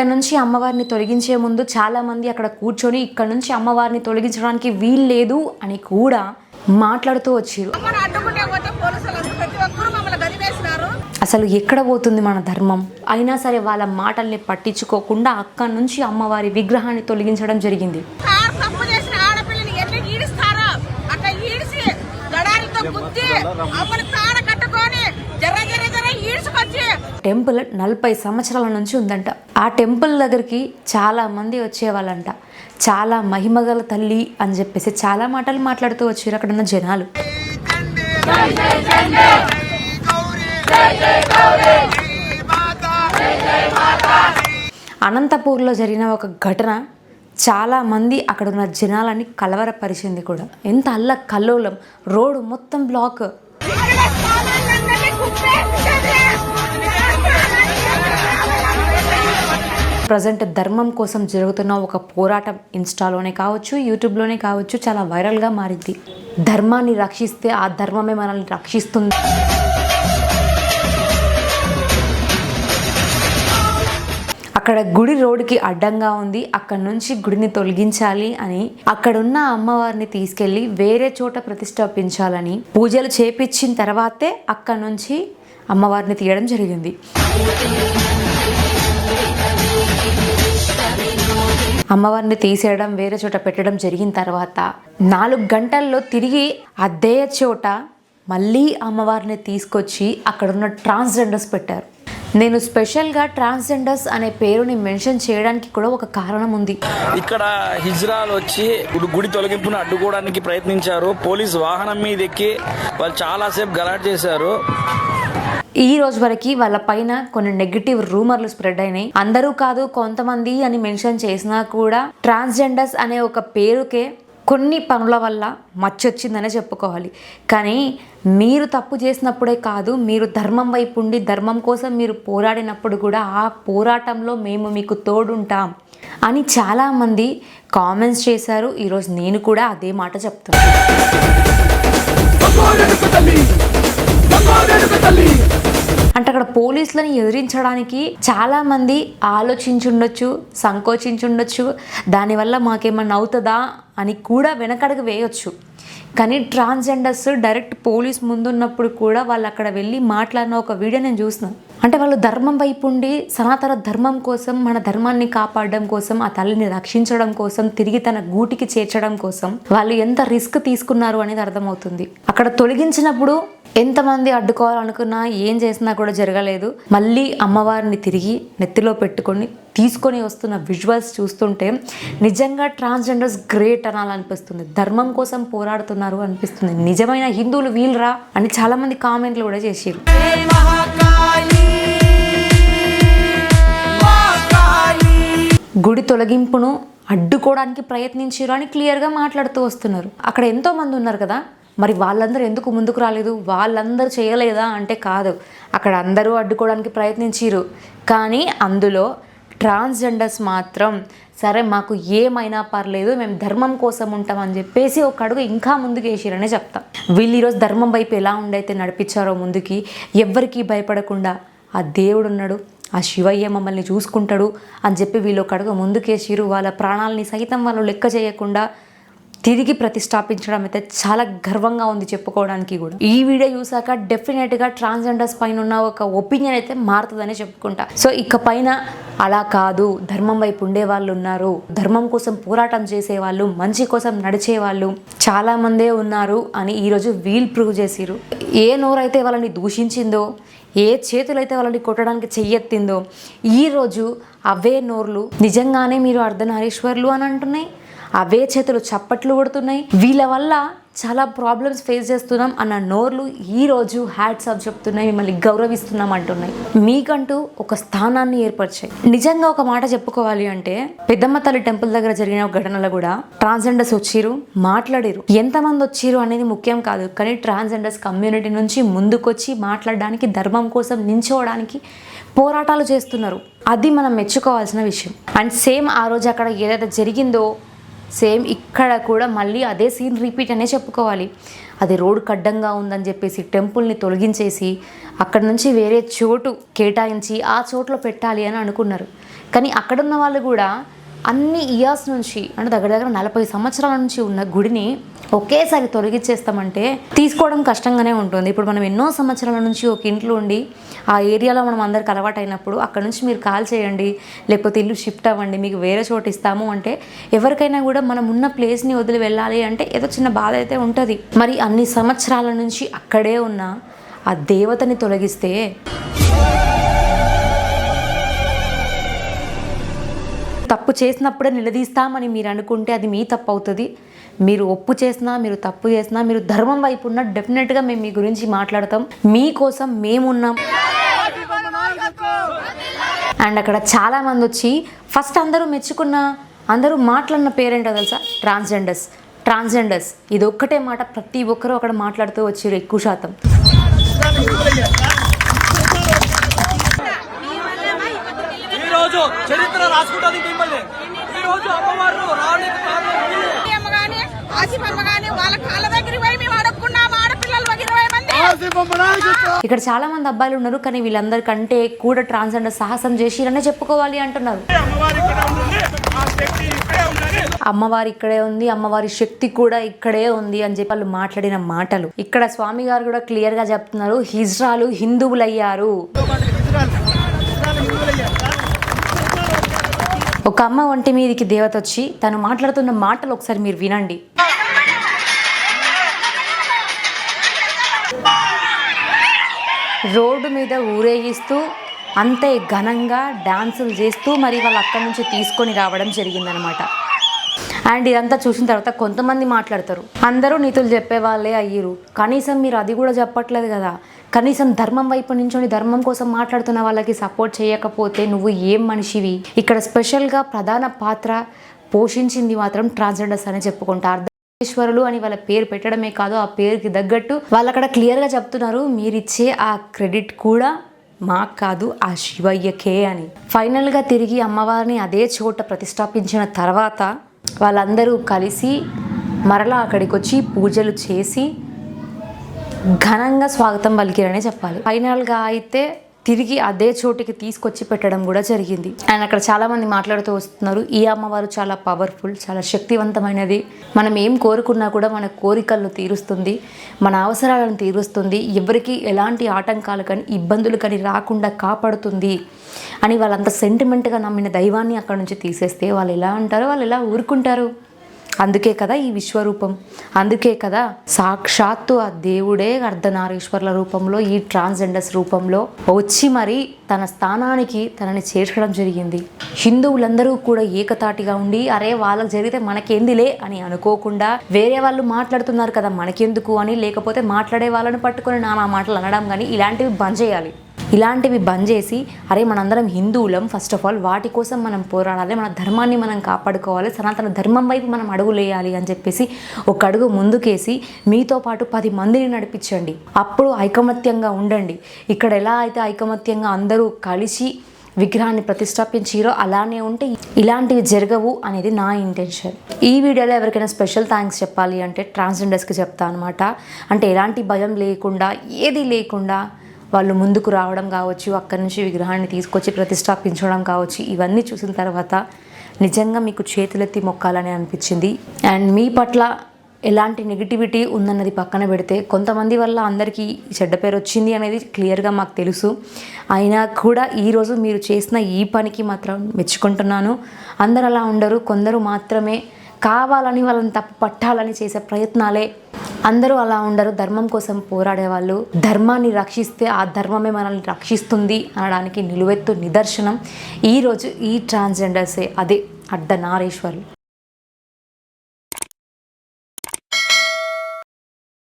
ఇక్కడ నుంచి అమ్మవారిని తొలగించే ముందు చాలా మంది అక్కడ కూర్చొని ఇక్కడ నుంచి అమ్మవారిని తొలగించడానికి వీలు లేదు అని కూడా మాట్లాడుతూ వచ్చారు. అసలు ఎక్కడ పోతుంది మన ధర్మం? అయినా సరే వాళ్ళ మాటల్ని పట్టించుకోకుండా అక్కడి నుంచి అమ్మవారి విగ్రహాన్ని తొలగించడం జరిగింది. అట్లా ఈడిసి గడారితో గుద్ది అమ్మని టెంపుల్ నలభై సంవత్సరాల నుంచి ఉందంట. ఆ టెంపుల్ దగ్గరికి చాలా మంది వచ్చేవాళ్ళంట. చాలా మహిమగల తల్లి అని చెప్పేసి చాలా మాటలు మాట్లాడుతూ వచ్చారు అక్కడ ఉన్న జనాలు. అనంతపూర్లో జరిగిన ఒక ఘటన చాలా మంది అక్కడ ఉన్న జనాలని కలవరపరిచింది కూడా. ఎంత అల్ల కల్లోలం రోడ్డు మొత్తం బ్లాక్. ప్రజెంట్ ధర్మం కోసం జరుగుతున్న ఒక పోరాటం ఇన్స్టాలోనే కావచ్చు యూట్యూబ్లోనే కావచ్చు చాలా వైరల్గా మారింది. ధర్మాన్ని రక్షిస్తే ఆ ధర్మమే మనల్ని రక్షిస్తుంది. అక్కడ గుడి రోడ్డుకి అడ్డంగా ఉంది. అక్కడ నుంచి గుడిని తొలగించాలి అని అక్కడున్న అమ్మవారిని తీసుకెళ్ళి వేరే చోట ప్రతిష్టాపించాలని పూజలు చేపించిన తర్వాతే అక్కడ నుంచి అమ్మవారిని తీయడం జరిగింది. అమ్మవారిని తీసేయడం వేరే చోట పెట్టడం జరిగిన తర్వాత నాలుగు గంటల్లో తిరిగి అదే చోట మళ్ళీ అమ్మవారిని తీసుకొచ్చి అక్కడున్న ట్రాన్స్జెండర్స్ పెట్టారు. నేను స్పెషల్గా ట్రాన్స్జెండర్స్ అనే పేరుని మెన్షన్ చేయడానికి కూడా ఒక కారణం ఉంది. ఇక్కడ హిజ్రాలు వచ్చి గుడి- గుడి తొలగింపును అడ్డుకోవడానికి ప్రయత్నించారు. పోలీస్ వాహనం మీద ఎక్కి వాళ్ళు చాలాసేపు గలాట్ చేశారు. ఈ రోజు వరకు వాళ్ళ పైన కొన్ని నెగిటివ్ రూమర్లు స్ప్రెడ్ అయినాయి. అందరూ కాదు కొంతమంది అని మెన్షన్ చేసినా కూడా ట్రాన్స్జెండర్స్ అనే ఒక పేరుకే కొన్ని పనుల వల్ల మచ్చొచ్చిందనే చెప్పుకోవాలి. కానీ మీరు తప్పు చేసినప్పుడే కాదు మీరు ధర్మం వైపు ఉండి ధర్మం కోసం మీరు పోరాడినప్పుడు కూడా ఆ పోరాటంలో మేము మీకు తోడుంటాం అని చాలామంది కామెంట్స్ చేశారు. ఈరోజు నేను కూడా అదే మాట చెప్తాను అంటే అక్కడ పోలీసులను ఎదిరించడానికి చాలా మంది ఆలోచించుండొచ్చు సంకోచించుండొచ్చు. దానివల్ల మాకేమన్నా అవుతుందా అని కూడా వెనకడుగు వేయొచ్చు. కానీ ట్రాన్స్జెండర్స్ డైరెక్ట్ పోలీస్ ముందున్నప్పుడు కూడా వాళ్ళు అక్కడ వెళ్ళి మాట్లాడిన ఒక వీడియో నేను చూసిన. అంటే వాళ్ళు ధర్మం వైపు ఉండి సనాతన ధర్మం కోసం మన ధర్మాన్ని కాపాడడం కోసం ఆ తల్లిని రక్షించడం కోసం తిరిగి తన గూటికి చేర్చడం కోసం వాళ్ళు ఎంత రిస్క్ తీసుకున్నారు అనేది అర్థమవుతుంది. అక్కడ తొలగించినప్పుడు ఎంతమంది అడ్డుకోవాలనుకున్నా ఏం చేసినా కూడా జరగలేదు. మళ్ళీ అమ్మవారిని తిరిగి నెత్తిలో పెట్టుకొని తీసుకొని వస్తున్న విజువల్స్ చూస్తుంటే నిజంగా ట్రాన్స్జెండర్స్ గ్రేట్ అనాలనిపిస్తుంది. ధర్మం కోసం పోరాడుతున్నారు అనిపిస్తుంది. నిజమైన హిందువులు వీళ్ళరా అని చాలా మంది కామెంట్లు కూడా చేసారు గుడి తొలగింపును అడ్డుకోవడానికి ప్రయత్నించారు అని క్లియర్గా మాట్లాడుతూ వస్తున్నారు. అక్కడ ఎంతో మంది ఉన్నారు కదా? మరి వాళ్ళందరూ ఎందుకు ముందుకు రాలేదు? వాళ్ళందరూ చేయలేదా? అంటే కాదు. అక్కడ అందరూ అడ్డుకోవడానికి ప్రయత్నించారు కానీ అందులో ట్రాన్స్జెండర్స్ మాత్రం సరే మాకు ఏమైనా పర్లేదు మేము ధర్మం కోసం ఉంటామని చెప్పేసి ఒక అడుగు ఇంకా ముందుకు వేసిరనే చెప్తాం. వీళ్ళు ఈరోజు ధర్మం వైపు ఎలా ఉండైతే నడిపించారో ముందుకి ఎవ్వరికీ భయపడకుండా ఆ దేవుడు ఉన్నాడు ఆ శివయ్య మమ్మల్ని చూసుకుంటాడు అని చెప్పి వీళ్ళు ఒక అడుగు ముందుకేసిరు వాళ్ళ ప్రాణాలని సైతం వాళ్ళు లెక్క చేయకుండా తిరిగి ప్రతిష్టాపించడం అయితే చాలా గర్వంగా ఉంది చెప్పుకోవడానికి కూడా. ఈ వీడియో చూసాక డెఫినెట్గా ట్రాన్స్జెండర్స్ పైన ఉన్న ఒక ఒపీనియన్ అయితే మారుతుందని చెప్పుకుంటా. సో ఇక పైన అలా కాదు. ధర్మం వైపు ఉండే వాళ్ళు ఉన్నారు. ధర్మం కోసం పోరాటం చేసేవాళ్ళు మంచి కోసం నడిచే వాళ్ళు చాలా మందే ఉన్నారు అని ఈరోజు వీల్ ప్రూవ్ చేసిరు ఏ నోరైతే వాళ్ళని దూషించిందో ఏ చేతులైతే వాళ్ళని కొట్టడానికి చెయ్యెత్తిందో ఈరోజు అవే నోర్లు నిజంగానే మీరు అర్ధనారీశ్వర్లు అని అంటున్నాయి? అవే చేతులు చప్పట్లు కొడుతున్నాయి. వీళ్ళ వల్ల చాలా ప్రాబ్లమ్స్ ఫేస్ చేస్తున్నాం అన్న నోర్లు ఈ రోజు హ్యాట్స్ ఆఫ్ చెప్తున్నాయి మిమ్మల్ని గౌరవిస్తున్నాం అంటున్నాయి. మీకంటూ ఒక స్థానాన్ని ఏర్పరిచాయి. నిజంగా ఒక మాట చెప్పుకోవాలి అంటే పెద్దమ్మ తల్లి టెంపుల్ దగ్గర జరిగిన ఘటనలో కూడా ట్రాన్స్జెండర్స్ వచ్చిరు మాట్లాడారు. ఎంతమంది వచ్చిరు అనేది ముఖ్యం కాదు కానీ ట్రాన్స్జెండర్స్ కమ్యూనిటీ నుంచి ముందుకొచ్చి మాట్లాడడానికి ధర్మం కోసం నించోవడానికి పోరాటాలు చేస్తున్నారు. అది మనం మెచ్చుకోవాల్సిన విషయం. అండ్ సేమ్ ఆ రోజు అక్కడ ఏదైతే జరిగిందో సేమ్ ఇక్కడ కూడా మళ్ళీ అదే సీన్ రిపీట్ అనే చెప్పుకోవాలి. అది రోడ్డు కడ్డంగా ఉందని చెప్పేసి టెంపుల్ని తొలగించేసి అక్కడ నుంచి వేరే చోటు కేటాయించి ఆ చోట్లో పెట్టాలి అని అనుకున్నారు. కానీ అక్కడున్న వాళ్ళు కూడా అన్ని ఇయర్స్ నుంచి అంటే దగ్గర దగ్గర నలభై సంవత్సరాల నుంచి ఉన్న గుడిని ఒకేసారి తొలగించేస్తామంటే తీసుకోవడం కష్టంగానే ఉంటుంది. ఇప్పుడు మనం ఎన్నో సంవత్సరాల నుంచి ఒక ఇంట్లో ఉండి ఆ ఏరియాలో మనం అందరికి అలవాటు అయినప్పుడు అక్కడ నుంచి మీరు కాల్ చేయండి లేకపోతే ఇల్లు షిఫ్ట్ అవ్వండి మీకు వేరే చోటు ఇస్తాము అంటే ఎవరికైనా కూడా మనం ఉన్న ప్లేస్ని వదిలి వెళ్ళాలి అంటే ఏదో చిన్న బాధ అయితే ఉంటుంది. మరి అన్ని సంవత్సరాల నుంచి అక్కడే ఉన్న ఆ దేవతని తొలగిస్తే తప్పు చేసినప్పుడే నిలదీస్తామని మీరు అనుకుంటే అది మీ తప్పు అవుతుంది మీరు ఒప్పు చేసినా మీరు తప్పు చేసినా మీరు ధర్మం వైపు ఉన్న డెఫినెట్గా మేము మీ గురించి మాట్లాడతాం. మీకోసం మేమున్నాం. అండ్ అక్కడ చాలామంది వచ్చి ఫస్ట్ అందరూ మెచ్చుకున్న అందరూ మాట్లాడిన పేరేంటో తెలుసా? ట్రాన్స్జెండర్స్ ట్రాన్స్జెండర్స్ ఇది ఒక్కటే మాట ప్రతి ఒక్కరూ అక్కడ మాట్లాడుతూ వచ్చారు ఎక్కువ శాతం. రోజు చరిత్ర రాసుకుంటుంది మిమ్మల్ని. ఈ రోజు అమ్మవారు రావడానికి ఇక్కడ చాలా మంది అబ్బాయిలు ఉన్నారు కానీ వీళ్ళందరికంటే కూడా ట్రాన్స్జెండర్ సాహసం చేసిరనే చెప్పుకోవాలి అంటున్నారు. అమ్మవారి ఇక్కడే ఉంది అమ్మవారి శక్తి కూడా ఇక్కడే ఉంది అని చెప్పి వాళ్ళు మాట్లాడిన మాటలు. ఇక్కడ స్వామి గారు కూడా క్లియర్గా చెప్తున్నారు హిజ్రాలు హిందువులయ్యారు. ఒక అమ్మ ఒంటి మీదికి దేవత వచ్చి తను మాట్లాడుతున్న మాటలు ఒకసారి మీరు వినండి. రోడ్డు మీద ఊరేగిస్తూ అంతే ఘనంగా డాన్సులు చేస్తూ మరి వాళ్ళు అక్కడి నుంచి తీసుకొని రావడం జరిగిందనమాట. అండ్ ఇదంతా చూసిన తర్వాత కొంతమంది మాట్లాడతారు. అందరూ నీతులు చెప్పే వాళ్ళే కనీసం మీరు అది కూడా చెప్పట్లేదు కదా. కనీసం ధర్మం వైపు నుంచొని ధర్మం కోసం మాట్లాడుతున్న వాళ్ళకి సపోర్ట్ చేయకపోతే నువ్వు ఏం మనిషివి? ఇక్కడ స్పెషల్గా ప్రధాన పాత్ర పోషించింది మాత్రం ట్రాన్స్జెండర్స్ అని చెప్పుకుంటారు ఈశ్వరులు అని వాళ్ళ పేరు పెట్టడమే కాదు ఆ పేరుకి తగ్గట్టు వాళ్ళు అక్కడ క్లియర్గా చెప్తున్నారు మీరిచ్చే ఆ క్రెడిట్ కూడా మాకు కాదు ఆ శివయ్యకే అని. ఫైనల్గా తిరిగి అమ్మవారిని అదే చోట ప్రతిష్టాపించిన తర్వాత వాళ్ళందరూ కలిసి మరలా అక్కడికి వచ్చి పూజలు చేసి ఘనంగా స్వాగతం పలికిరనే చెప్పాలి. ఫైనల్గా అయితే తిరిగి అదే చోటికి తీసుకొచ్చి పెట్టడం కూడా జరిగింది. అండ్ అక్కడ చాలా మంది మాట్లాడుతూ వస్తున్నారు ఈ అమ్మవారు చాలా పవర్ఫుల్ చాలా శక్తివంతమైనది. మనం ఏం కోరుకున్నా కూడా మన కోరికలను తీరుస్తుంది మన అవసరాలను తీరుస్తుంది. ఎవరికి ఎలాంటి ఆటంకాలు కానీ ఇబ్బందులు కానీ రాకుండా కాపాడుతుంది. అని వాళ్ళంత సెంటిమెంట్గా నమ్మిన దైవాన్ని అక్కడ నుంచి తీసేస్తే వాళ్ళు ఎలా అంటారో? వాళ్ళు ఎలా ఊరుకుంటారు? అందుకే కదా ఈ విశ్వరూపం. అందుకే కదా సాక్షాత్తు ఆ దేవుడే అర్ధనారీశ్వర్ల రూపంలో ఈ ట్రాన్స్జెండర్స్ రూపంలో వచ్చి మరి తన స్థానానికి తనని చేర్చడం జరిగింది. హిందువులందరూ కూడా ఏకతాటిగా ఉండి అరే వాళ్ళకి జరిగితే మనకేందిలే అని అనుకోకుండా వేరే వాళ్ళు మాట్లాడుతున్నారు కదా మనకెందుకు అని లేకపోతే మాట్లాడే వాళ్ళని పట్టుకొని నానా మాటలు అనడం కానీ ఇలాంటివి బంద్ చేయాలి. ఇలాంటివి బంద్ చేసి అరే మనందరం హిందువులం ఫస్ట్ ఆఫ్ ఆల్ వాటి కోసం మనం పోరాడాలి మన ధర్మాన్ని మనం కాపాడుకోవాలి సనాతన ధర్మం వైపు మనం అడుగులేయాలి అని చెప్పేసి ఒక అడుగు ముందుకేసి మీతో పాటు పది మందిని నడిపించండి. అప్పుడు ఐకమత్యంగా ఉండండి. ఇక్కడ ఎలా అయితే ఐకమత్యంగా అందరూ కలిసి విగ్రహాన్ని ప్రతిష్టాపించిరో అలానే ఉంటే ఇలాంటివి జరగవు అనేది నా ఇంటెన్షన్ ఈ వీడియోలో ఎవరికైనా స్పెషల్ థ్యాంక్స్ చెప్పాలి అంటే ట్రాన్స్జెండర్స్కి చెప్తా అనమాట అంటే ఎలాంటి భయం లేకుండా ఏది లేకుండా వాళ్ళు ముందుకు రావడం కావచ్చు అక్కడి నుంచి విగ్రహాన్ని తీసుకొచ్చి ప్రతిష్టాపించడం కావచ్చు ఇవన్నీ చూసిన తర్వాత నిజంగా మీకు చేతులెత్తి మొక్కాలని అనిపించింది. అండ్ మీ పట్ల ఎలాంటి నెగిటివిటీ ఉందన్నది పక్కన పెడితే కొంతమంది వల్ల అందరికీ చెడ్డ పేరు వచ్చింది అనేది క్లియర్గా మాకు తెలుసు. అయినా కూడా ఈరోజు మీరు చేసిన ఈ పనికి మాత్రం మెచ్చుకుంటున్నాను. అందరు అలా ఉండరు కొందరు మాత్రమే కావాలని వాళ్ళని తప్పు పట్టాలని చేసే ప్రయత్నాలే అందరూ అలా ఉండరు. ధర్మం కోసం పోరాడే వాళ్ళు ధర్మాన్ని రక్షిస్తే ఆ ధర్మమే మనల్ని రక్షిస్తుంది అనడానికి నిలువెత్తు నిదర్శనం. ఈరోజు ఈ ట్రాన్స్జెండర్సే. అదే అడ్డనారేశ్వర్లు.